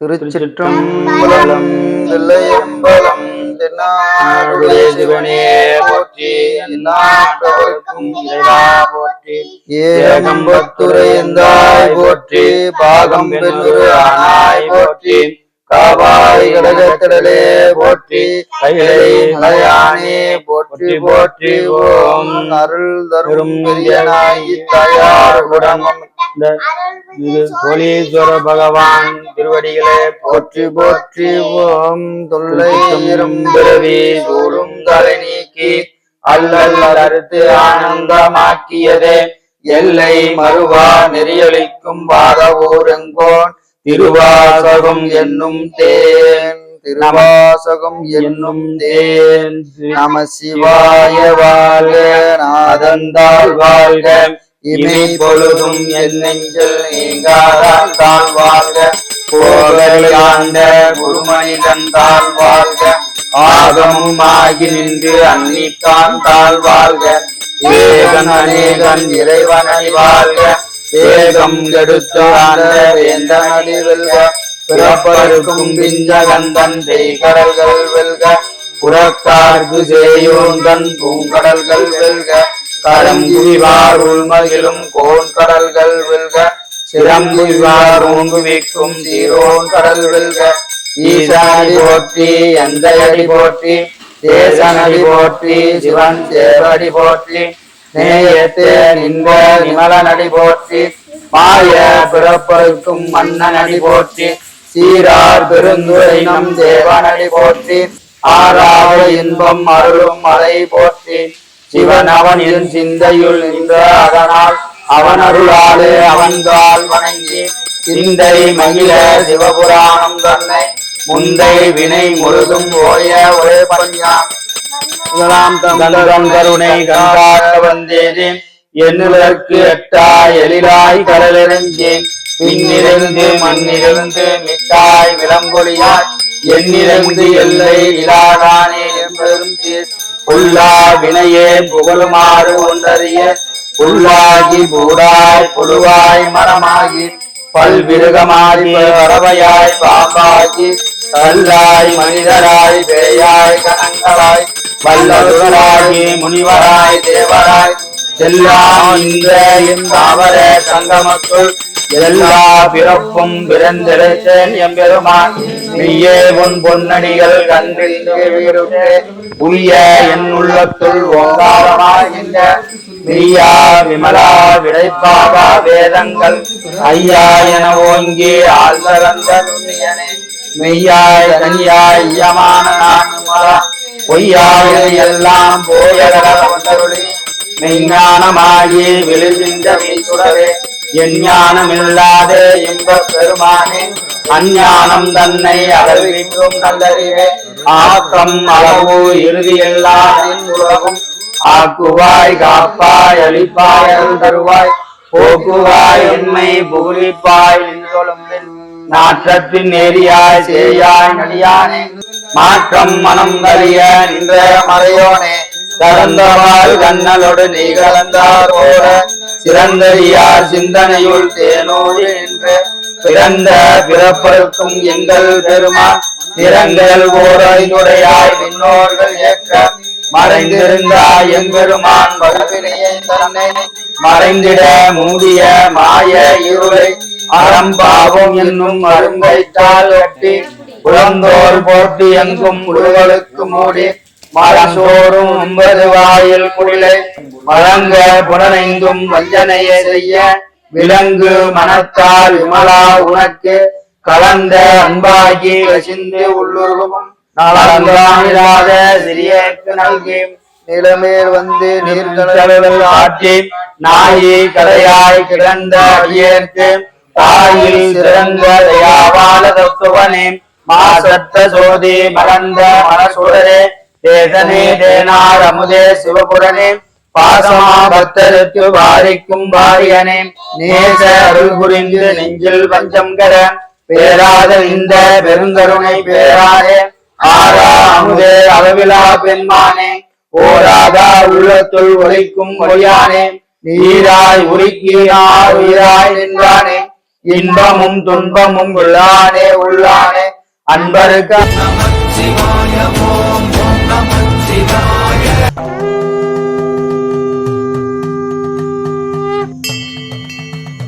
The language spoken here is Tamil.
திருச்சிற்றம்பலம் தில்லையம்பலம் தென்னாடுடைய சிவனே போற்றி போற்றி ஏகம்பத்துரை எந்தாய் போற்றி பாகம் பெண்ணுரு ஆனாய் போற்றி காவாய் கடகத்திடலே போற்றி கைலை மலையானே போற்றி போற்றி ஓம். அருள் தரும் பெரியனாய் தாயார் இது கோலீஸ்வர பகவான் திருவடிகளே போற்றி போற்றி ஓம். தொல்லை பிறவி சூழும் தலை நீக்கி அல்லல் அறுத்து ஆனந்தமாக்கியதே. எல்லை மறுவா நெறியளிக்கும் பாதவூரெங்கோன் திருவாசகம் என்னும் தேன். திருவாசகம் என்னும் தேன். நம சிவாய வாழ்க நாதந்தாள் வாழ்க. இமை பொழுதும் என் நெஞ்சில் நீங்காதான் தான் வாழ்க. கோவில் ஆண்ட குருமனிதன் தான் வாழ்க. ஆகமும் ஆகி நின்று அன்னித்தான் தாழ் வாழ்க. ஏகன் அநேகன் இறைவனை வாழ்க. வேகம் கெடுத்து வெல்க பிறப்பருக்கும் பிஞ்சகந்தன் பெய்கடல்கள் வெல்க புறக்கார்க்கு சேயோந்தன் பூங்கடல்கள் வெல்க கரங்குவிவார் உள்மகிலும் கோன் கடல்கள் வெல்க சிறம்புவிவார் ஓங்குவிக்கும் சீரோன் கடல் வெல்க ஈசானடி போற்றி எந்த அடி போற்றி தேசனடி போற்றி சிவன் தேவடி போற்றி நேயத்தே நின்ற போற்றி மாய பிறப்பருக்கும் மன்னனடி போற்றி சீரார் பெருந்துரையினம் தேவனடி போற்றி ஆறாவது இன்பம் அருளும் மலை போற்றி சிவன் அவனின் சிந்தையுள் நின்ற அதனால் அவன் அருளாலே அவன்கால் வணங்கி சிந்தை மகிழ சிவபுராணம் தன்னை முந்தை வினை முழுதும் ஓய ஒரே பஞ்சாம் கருணை கண்டாட வந்தேனே என்னுதற்கு எட்டா எழிலாய் கடலிறந்தேன் மிட்டாய் விளம்பொழியாய் எல்லை என்பதும் புல்லா வினையே புகழுமாறு ஒன்றறிய. புல்லாகி பூடாய் புழுவாய் மரமாகி. பல்விருகமாகி பறவையாய் பாம்பாகி. கல்லாய் மனிதராய் பேயாய் கணங்களாய் வல்லவராகி முனிவராய் தேவராய் செல்லாம் இந்த தாவர சங்கமத்துள். எல்லா பிறப்பும் பிறந்திருத்தேன் எம்பெருமான். நீயே உன் பொன்னடிகள் கண்டிருக்கே உரிய என் உள்ளத்துள் ஓங்காரமாகின்ற. நீயா விமலா விடைப்பாகா வேதங்கள். ஐயா என ஓங்கி ஆழ்ந்தரந்த மெய்யாய் தனியாய் ஐயமான நான் விமலா எல்லாம் போயகர வந்தருளி மெய்ஞானமாகி விழுகின்ற வீசுடரே என் ஞானமில்லாத இன்பப் பெருமானே அஞ்ஞானம் தன்னை அளவிக்கும் நல்லறிவே. ஆக்கம் அளவு இறுதி இறுதியெல்லாம் உலகும். ஆக்குவாய் காப்பாய் அழிப்பாய் அருள் தருவாய். போக்குவாய் உண்மை புகழிப்பாய் என்றொழும் நாற்றத்தின் நேரியாய் சேயாய் நடியானே. மாற்றம் மனம் கழிய நின்ற மறையோனே கலந்தவாள் கண்ணலோடு நீ கலந்தார் போல. சிறந்தறியார் சிந்தனையுள் தேனோடு நின்று பிறந்த பிறப்பருக்கும் எங்கள் பெருமான். திறங்கள் ஓரையுடையாய் விண்ணோர்கள் ஏற்க மறைந்திருந்தாய் எம்பெருமான் வடவினையை தன்னை மறைந்திட மூடிய மாய இருளை அறம்பாவும் என்னும் அரும்பைத்தால் வெட்டி புலந்தோர் போட்டு எங்கும் உருவலுக்கு மூடி மரசோறும் ஒன்பது வாயில் குடிலை. வழங்க புலனைந்தும் வஞ்சனையை செய்ய விலங்கு மனத்தால் விமலா உனக்கு. கலந்த அன்பாகி வசிந்து உள்ளுருகும் நலந்தானிராத சிறியக்கு நல்கி நிலமேல் வந்து நீர்கடல் ஆற்றி நாயி கலையாய் கிடந்த அடியேற்கு. தாயில் சிறந்த தயாவான தத்துவனே மாசத்த சோதி மலர்ந்த மனசுடரே தேசனே தேனார் அமுதே சிவபுரனே பாசமா பக்தருக்கு வாரிக்கும் வாரியனே நேச அருள் புரிந்து நெஞ்சில் பஞ்சம் கர பேராத இந்த பெருங்கருணை பேராரே ஆரா அமுதே அளவிலா பெண்மானே ஓராதா உள்ளத்துள் ஒழிக்கும் ஒளியானே நீராய் உருக்கினார் உயிராய் நின்றானே இன்பமும் துன்பமும் உள்ளானே உள்ளானே. அன்பருக்கு